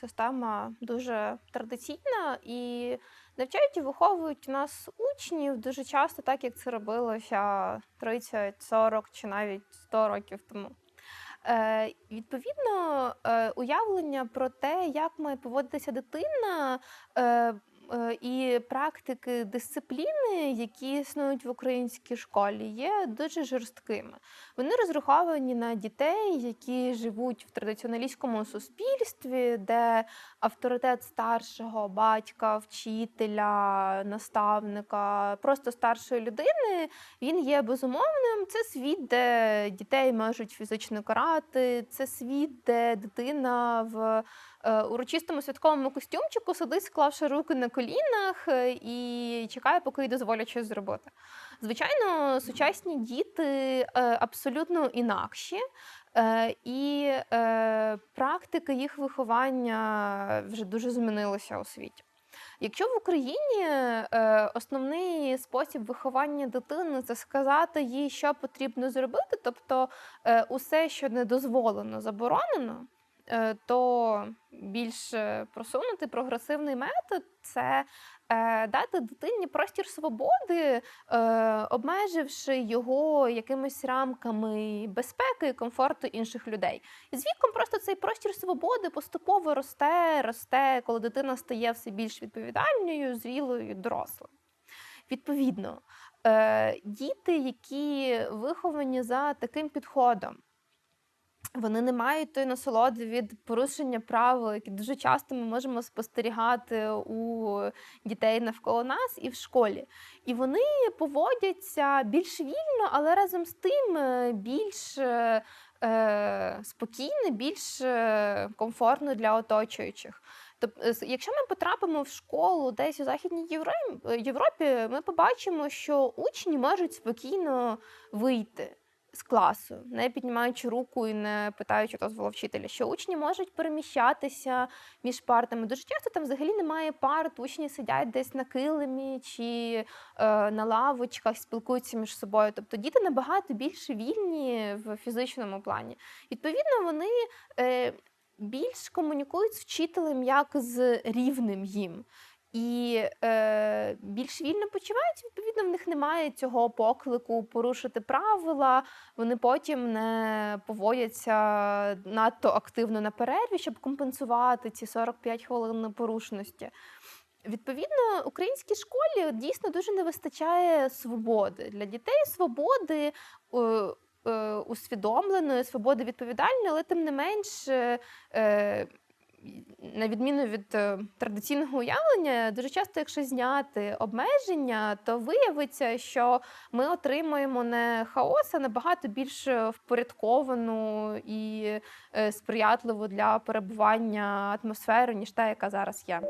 система дуже традиційна і навчають і виховують нас учнів дуже часто, так як це робилося 30, 40 чи навіть 100 років тому. Е, відповідно, е, уявлення про те, як має поводитися дитина, е, і практики дисципліни, які існують в українській школі, є дуже жорсткими. Вони розраховані на дітей, які живуть в традиціоналістському суспільстві, де авторитет старшого батька, вчителя, наставника, просто старшої людини, він є безумовним. Це світ, де дітей можуть фізично карати, це світ, де дитина в е, урочистому святковому костюмчику сидить, склавши руки на колінах е, і чекає, поки їй дозволять щось зробити. Звичайно, сучасні діти е, абсолютно інакші. Е, І практика їх виховання вже дуже змінилася у світі. Якщо в Україні основний спосіб виховання дитини це сказати їй, що потрібно зробити, тобто усе, що не дозволено, заборонено, то більш е, просунутий прогресивний метод це е, дати дитині простір свободи, е, обмеживши його якимись рамками безпеки і комфорту інших людей. І з віком просто цей простір свободи поступово росте, росте, коли дитина стає все більш відповідальною, зрілою, дорослою. Відповідно, е, діти, які виховані за таким підходом, вони не мають тої насолоди від порушення правил, які дуже часто ми можемо спостерігати у дітей навколо нас і в школі. І вони поводяться більш вільно, але разом з тим е, більш е, е, спокійно, більш е, комфортно для оточуючих. Тобто, якщо ми потрапимо в школу десь у Західній Євро- Європі, ми побачимо, що учні можуть спокійно вийти з класу, не піднімаючи руку і не питаючи дозволу вчителя, що учні можуть переміщатися між партами. Дуже часто там взагалі немає парт, учні сидять десь на килимі чи е, на лавочках, спілкуються між собою. Тобто діти набагато більше вільні в фізичному плані. Відповідно, вони е, більш комунікують з вчителем як з рівним їм. І е, більш вільно почуваються, відповідно, в них немає цього поклику порушити правила. Вони потім не поводяться надто активно на перерві, щоб компенсувати ці 45 хвилин порушності. Відповідно, українській школі дійсно дуже не вистачає свободи для дітей свободи. е, е, Усвідомленої свободи відповідальної, але тим не менш, е, на відміну від е, традиційного уявлення, дуже часто, якщо зняти обмеження, то виявиться, що ми отримуємо не хаос, а набагато більш впорядковану і е, сприятливу для перебування атмосферу, ніж та, яка зараз є.